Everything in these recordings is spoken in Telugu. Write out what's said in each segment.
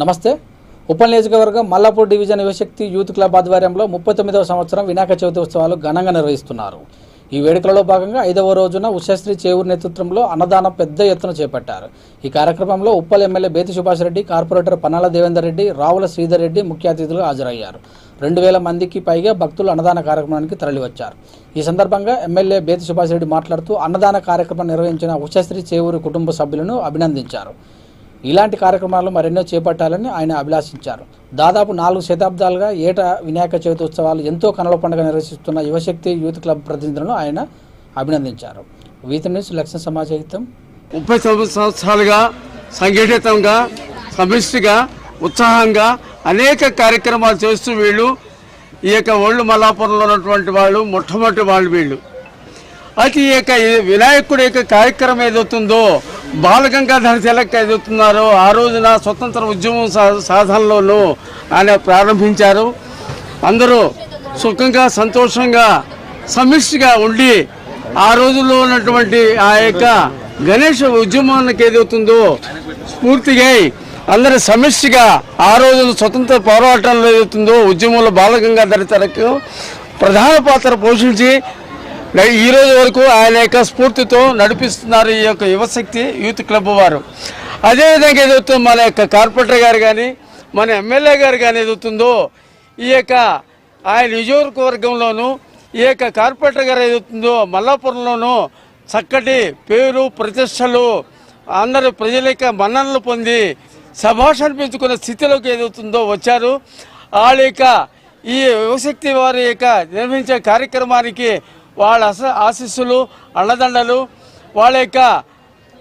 నమస్తే. ఉప నియోజకవర్గం Mallapur division Yuvashakti youth club ఆధ్వర్యంలో ముప్పై తొమ్మిదవ సంవత్సరం వినాయక చవితి ఉత్సవాలు ఘనంగా నిర్వహిస్తున్నారు. ఈ వేడుకలలో భాగంగా ఐదవ రోజున ఉషశ్రీ చేవూరు నేతృత్వంలో అన్నదానం పెద్ద ఎత్తున చేపట్టారు. ఈ కార్యక్రమంలో ఉప్పల్ ఎమ్మెల్యే బేతి సుభాష్ రెడ్డి కార్పొరేటర్ పన్నాల దేవేందర్ రెడ్డి రావుల శ్రీధర్ రెడ్డి ముఖ్య అతిథులుగా హాజరయ్యారు. రెండు వేల మందికి పైగా భక్తులు అన్నదాన కార్యక్రమానికి తరలివచ్చారు. ఈ సందర్భంగా ఎమ్మెల్యే బేతి సుభాష్ రెడ్డి మాట్లాడుతూ అన్నదాన కార్యక్రమం నిర్వహించిన ఉషశ్రీ చేవూరు కుటుంబ సభ్యులను అభినందించారు. ఇలాంటి కార్యక్రమాలు మరెన్నో చేపట్టాలని ఆయన అభిలాషించారు. దాదాపు నాలుగు శతాబ్దాలుగా ఏటా వినాయక చవితి ఉత్సవాలు ఎంతో కనుల పండుగ నిర్వహిస్తున్న యువశక్తి యూత్ క్లబ్ ప్రతినిధులను ఆయన అభినందించారు. వీతి నుంచి లక్ష్మణ సమాజహితం ముప్పై తొమ్మిది సంవత్సరాలుగా సంఘటితంగా సమిష్టిగా ఉత్సాహంగా అనేక కార్యక్రమాలు చేస్తూ వీళ్ళు ఈ యొక్క ఒళ్ళు మల్లాపురంలో ఉన్నటువంటి వాళ్ళు మొట్టమొదటి వాళ్ళు వీళ్ళు. అయితే ఈ యొక్క వినాయకుడి యొక్క కార్యక్రమం ఏదవుతుందో బాలగంగాధర తిలక్ ఏదవుతున్నారో ఆ రోజున స్వతంత్ర ఉద్యమం సాధనలోనూ ఆయన ప్రారంభించారు. అందరూ సుఖంగా సంతోషంగా సమిష్టిగా ఉండి ఆ రోజుల్లో ఉన్నటువంటి ఆ యొక్క గణేష్ ఉద్యమానికి ఏదవుతుందో స్ఫూర్తిగా అందరి సమిష్టిగా ఆ రోజు స్వతంత్ర పోరాటంలో ఏదవుతుందో ఉద్యమంలో బాలగంగాధర తిలక్ ప్రధాన పాత్ర పోషించి ఈ రోజు వరకు ఆయన యొక్క స్ఫూర్తితో నడిపిస్తున్నారు ఈ యొక్క యువశక్తి యూత్ క్లబ్ వారు. అదేవిధంగా ఏదవుతుందో మన యొక్క కార్పొరేటర్ గారు కానీ మన ఎమ్మెల్యే గారు కానీ ఏదవుతుందో ఈ యొక్క ఆయన నియోజకవర్గంలోనూ ఈ యొక్క కార్పొరేటర్ గారు ఏదవుతుందో మల్లాపురంలోనూ చక్కటి పేరు ప్రతిష్టలు అందరూ ప్రజల యొక్క మన్ననలు పొంది శభాష అనిపించుకున్న స్థితిలోకి ఏదవుతుందో వచ్చారు. వాళ్ళ యొక్క ఈ యువశక్తి వారి యొక్క నిర్వహించే కార్యక్రమానికి వాళ్ళ అస ఆశీస్సులు అండదండలు వాళ్ళ యొక్క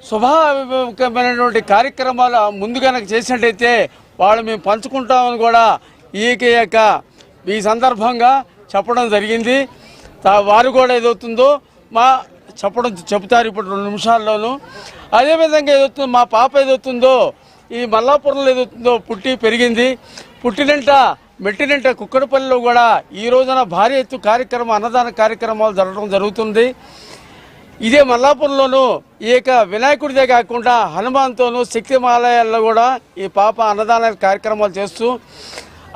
శుభమైనటువంటి కార్యక్రమాలు ముందు కనుక చేసినట్టయితే వాళ్ళు మేము పంచుకుంటామని కూడా ఈ యొక్క ఈ సందర్భంగా చెప్పడం జరిగింది. వారు కూడా ఏదవుతుందో మా చెప్పడం చెబుతారు ఇప్పుడు రెండు నిమిషాల్లోనూ. అదేవిధంగా ఏదవుతుందో మా పాప ఏదవుతుందో ఈ మల్లాపురంలో ఏదవుతుందో పుట్టి పెరిగింది. పుట్టినంట మెట్టినంట కుక్కడపల్లిలో కూడా ఈ రోజున భారీ ఎత్తు కార్యక్రమం అన్నదాన కార్యక్రమాలు జరగడం జరుగుతుంది. ఇదే మల్లాపురంలోనూ ఈ యొక్క వినాయకుడిదే కాకుండా హనుమాన్తోనూ శక్తిమాలయాల్లో కూడా ఈ పాప అన్నదాన కార్యక్రమాలు చేస్తూ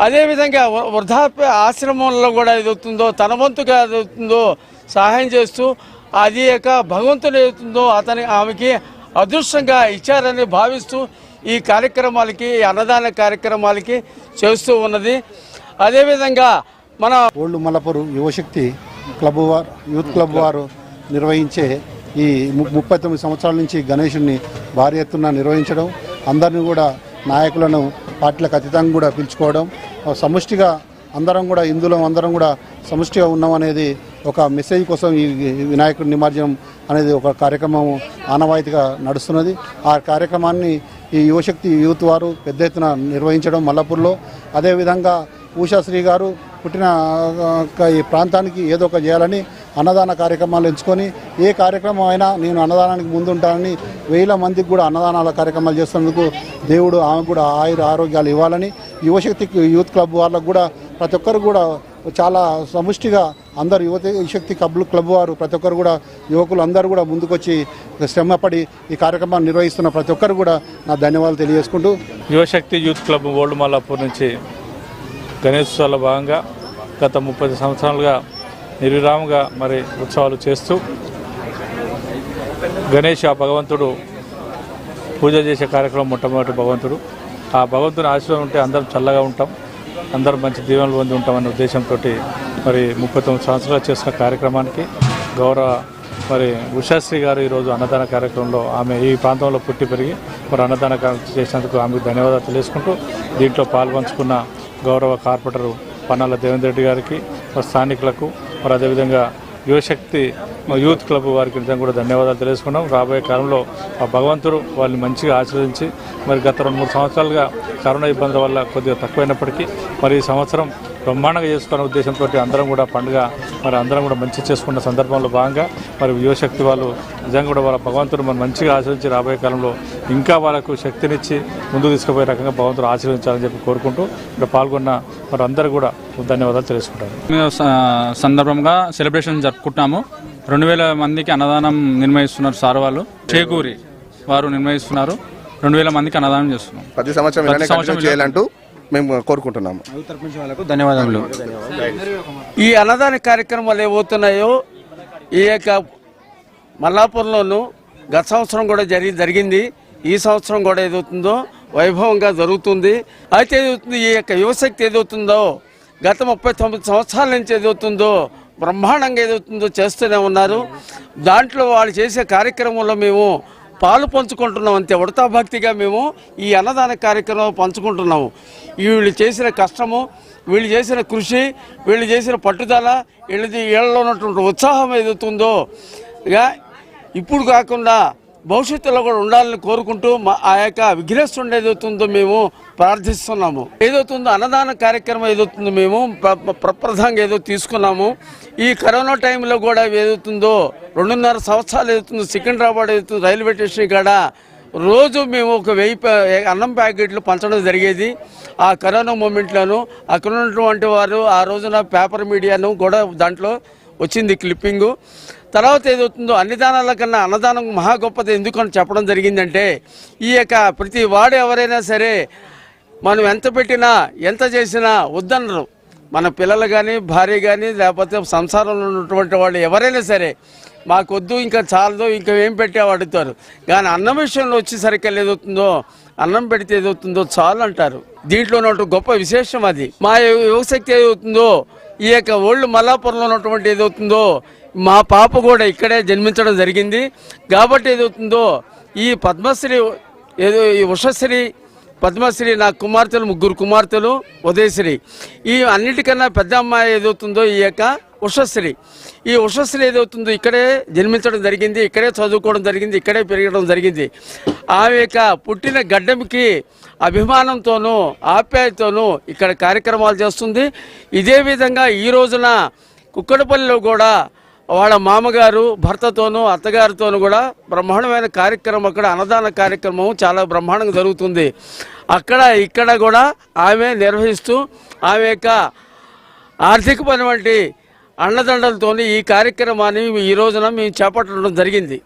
అదేవిధంగా వృద్ధాప్య ఆశ్రమంలో కూడా ఏదవుతుందో తన వంతుగా ఏదవుతుందో సహాయం చేస్తూ అది యొక్క భగవంతుడు ఏదవుతుందో అతని ఆమెకి అదృష్టంగా ఇచ్చారని భావిస్తూ ఈ కార్యక్రమాలకి అన్నదాన కార్యక్రమాలకి చేస్తూ ఉన్నది. అదేవిధంగా మన ఓల్డ్ మల్లపూర్ యువశక్తి క్లబ్ వారు యూత్ క్లబ్ వారు నిర్వహించే ఈ ముప్పై తొమ్మిది సంవత్సరాల నుంచి గణేషుని భారీ ఎత్తున నిర్వహించడం అందరిని కూడా నాయకులను పార్టీలకు అతీతంగా కూడా పిలుచుకోవడం సమష్టిగా సముష్టిగా అందరం కూడా ఇందులో అందరం కూడా సముష్టిగా ఉన్నాం అనేది ఒక మెసేజ్ కోసం ఈ ఈ వినాయకుడి నిమజ్జనం అనేది ఒక కార్యక్రమం ఆనవాయితీగా నడుస్తున్నది. ఆ కార్యక్రమాన్ని ఈ యువశక్తి యూత్ వారు పెద్ద ఎత్తున నిర్వహించడం మల్లపూర్లో. అదేవిధంగా ఉషాశ్రీ గారు పుట్టిన ఈ ప్రాంతానికి ఏదో ఒక చేయాలని అన్నదాన కార్యక్రమాలు ఎంచుకొని ఏ కార్యక్రమం అయినా నేను అన్నదానానికి ముందుంటానని వేల మందికి కూడా అన్నదానాల కార్యక్రమాలు చేస్తున్నందుకు దేవుడు ఆమెకు కూడా ఆయుర ఆరోగ్యాలు ఇవ్వాలని యువశక్తి యూత్ క్లబ్ వాళ్ళకు కూడా ప్రతి ఒక్కరు కూడా చాలా సముష్టిగా అందరు యువత శక్తి క్లబ్ క్లబ్ వారు ప్రతి ఒక్కరు కూడా యువకులు అందరూ కూడా ముందుకొచ్చి శ్రమపడి ఈ కార్యక్రమాన్ని నిర్వహిస్తున్న ప్రతి ఒక్కరు కూడా నా ధన్యవాదాలు తెలియజేసుకుంటూ. యువశక్తి యూత్ క్లబ్ ఓల్డ్ మల్లాపూర్ నుంచి గణేశోత్సవాల భాగంగా గత ముప్పై సంవత్సరాలుగా నిర్విరామంగా మరి ఉత్సవాలు చేస్తూ గణేష్ ఆ భగవంతుడు పూజ చేసే కార్యక్రమం మొట్టమొదటి భగవంతుడు. ఆ భగవంతుని ఆశీర్వాదం ఉంటే అందరం చల్లగా ఉంటాం. అందరూ మంచి దీవెనలు పొంది ఉంటామనే ఉద్దేశంతో మరి ముప్పై తొమ్మిది సంవత్సరాలు చేసిన కార్యక్రమానికి గౌరవ మరి ఉషాశ్రీ గారు ఈరోజు అన్నదాన కార్యక్రమంలో ఆమె ఈ ప్రాంతంలో పుట్టి పెరిగి మరి అన్నదాన కార్యక్రమం చేసినందుకు ఆమెకు ధన్యవాదాలు తెలియజేసుకుంటూ దీంట్లో పాల్పంచుకున్న గౌరవ కార్పొరేటరు పన్నాల దేవేంద్ర రెడ్డి గారికి మరి స్థానికులకు మరి అదేవిధంగా యువశక్తి యూత్ క్లబ్ వారికి నిజంగా కూడా ధన్యవాదాలు తెలుసుకున్నాం. రాబోయే కాలంలో ఆ భగవంతుడు వాళ్ళని మంచిగా ఆశీర్వదించి మరి గత రెండు మూడు సంవత్సరాలుగా కరోనా ఇబ్బందుల వల్ల కొద్దిగా తక్కువైనప్పటికీ మరి ఈ సంవత్సరం బ్రహ్మాండంగా చేసుకునే ఉద్దేశంతో అందరం కూడా పండుగ మరి అందరం కూడా మంచి చేసుకున్న సందర్భంలో భాగంగా మరి యువశక్తి వాళ్ళు నిజంగా కూడా వాళ్ళ భగవంతుడు మరి మంచిగా ఆచరించి రాబోయే కాలంలో ఇంకా వాళ్ళకు శక్తినిచ్చి ముందుకు తీసుకుపోయే రకంగా భగవంతుడు ఆశీర్వించాలని చెప్పి కోరుకుంటూ ఇక్కడ పాల్గొన్న మరి అందరూ కూడా ధన్యవాదాలు తెలుసుకుంటారు. మేము సందర్భంగా సెలబ్రేషన్ జరుపుకుంటున్నాము రెండు వేల మందికి అన్నదానం నిర్వహిస్తున్నారు సార్ వాళ్ళు. చేకూరి వారు నిర్వహిస్తున్నారు రెండు వేల మందికి అన్నదానం చేస్తున్నాం. ప్రతి సంవత్సరం చేయాలంటూ మేము కోరుకుంటున్నాము. ధన్యవాదములు. ఈ అన్నదాన కార్యక్రమాలు ఏవవుతున్నాయో ఈ యొక్క మల్లాపూర్లోను గత సంవత్సరం కూడా జరిగి జరిగింది. ఈ సంవత్సరం కూడా ఏదవుతుందో వైభవంగా జరుగుతుంది. అయితే ఏదవుతుంది ఈ యొక్క యువశక్తి ఏదవుతుందో గత ముప్పై తొమ్మిది సంవత్సరాల నుంచి ఏదవుతుందో బ్రహ్మాండంగా ఏదవుతుందో చేస్తూనే ఉన్నారు. దాంట్లో వాళ్ళు చేసే కార్యక్రమంలో మేము పాలు పంచుకుంటున్నాం అంతే. ఉడతా భక్తిగా మేము ఈ అన్నదాన కార్యక్రమం పంచుకుంటున్నాము. వీళ్ళు చేసిన కష్టము వీళ్ళు చేసిన కృషి వీళ్ళు చేసిన పట్టుదల వీళ్ళది వీళ్ళలో ఉన్నటువంటి ఉత్సాహం ఏదవుతుందో ఇప్పుడు కాకుండా భవిష్యత్తులో కూడా ఉండాలని కోరుకుంటూ మా ఆ యొక్క విఘ్నేశ్వరుడు ఏదవుతుందో మేము ప్రార్థిస్తున్నాము. ఏదవుతుందో అన్నదాన కార్యక్రమం ఏదవుతుందో మేము ప్రప్రథంగా ఏదో తీసుకున్నాము. ఈ కరోనా టైంలో కూడా ఏదవుతుందో రెండున్నర సంవత్సరాలు ఏదవుతుందో సికింద్రాబాద్ ఏదవుతుందో రైల్వే స్టేషన్ కాడ రోజు మేము ఒక వెయ్యి అన్నం ప్యాకెట్లు పంచడం జరిగేది. ఆ కరోనా మూమెంట్లోను అక్కడ ఉన్నటువంటి వారు ఆ రోజున పేపర్ మీడియాను కూడా దాంట్లో వచ్చింది క్లిప్పింగు. తర్వాత ఏదవుతుందో అన్ని దానాల కన్నా అన్నదానం మహా గొప్పది. ఎందుకని చెప్పడం జరిగిందంటే ఈ యొక్క ప్రతి వాడు ఎవరైనా సరే మనం ఎంత పెట్టినా ఎంత చేసినా వద్దనరు. మన పిల్లలు కానీ భార్య కానీ లేకపోతే సంసారంలో ఉన్నటువంటి వాళ్ళు ఎవరైనా సరే మాకొద్దు ఇంకా చాలదు ఇంకా ఏం పెట్టావు అడుగుతారు. కానీ అన్నం విషయంలో వచ్చేసరికి ఏదవుతుందో అన్నం పెడితే ఏదవుతుందో చాలు అంటారు దీంట్లో ఉన్నటువంటి గొప్ప విశేషం అది. మా యువశక్తి ఏదవుతుందో ఈ యొక్క ఓల్డ్ మల్లాపురంలో ఉన్నటువంటి ఏదవుతుందో మా పాప కూడా ఇక్కడే జన్మించడం జరిగింది. కాబట్టి ఏదవుతుందో ఈ పద్మశ్రీ ఏదో ఈ ఉషశ్రీ పద్మశ్రీ నా కుమార్తెలు ముగ్గురు కుమార్తెలు ఉదయశ్రీ. ఈ అన్నిటికన్నా పెద్ద అమ్మాయి ఏదవుతుందో ఈ యొక్క ఉషశ్రీ. ఈ ఉషశ్రీ ఏదవుతుందో ఇక్కడే జన్మించడం జరిగింది ఇక్కడే చదువుకోవడం జరిగింది ఇక్కడే పెరగడం జరిగింది. ఆమె యొక్క పుట్టిన గడ్డంకి అభిమానంతోనూ ఆప్యాయతోనూ ఇక్కడ కార్యక్రమాలు చేస్తుంది. ఇదే విధంగా ఈ రోజున కుక్కడపల్లిలో కూడా వాళ్ళ మామగారు భర్తతోనూ అత్తగారితోనూ కూడా బ్రహ్మాండమైన కార్యక్రమం అక్కడ అన్నదాన కార్యక్రమం చాలా బ్రహ్మాండంగా జరుగుతుంది. అక్కడ ఇక్కడ కూడా ఆమె నిర్వహిస్తూ ఆమె యొక్క ఆర్థికపరమైన అన్నదండలతోని ఈ కార్యక్రమాన్ని ఈ రోజున మేము చేపట్టడం జరిగింది.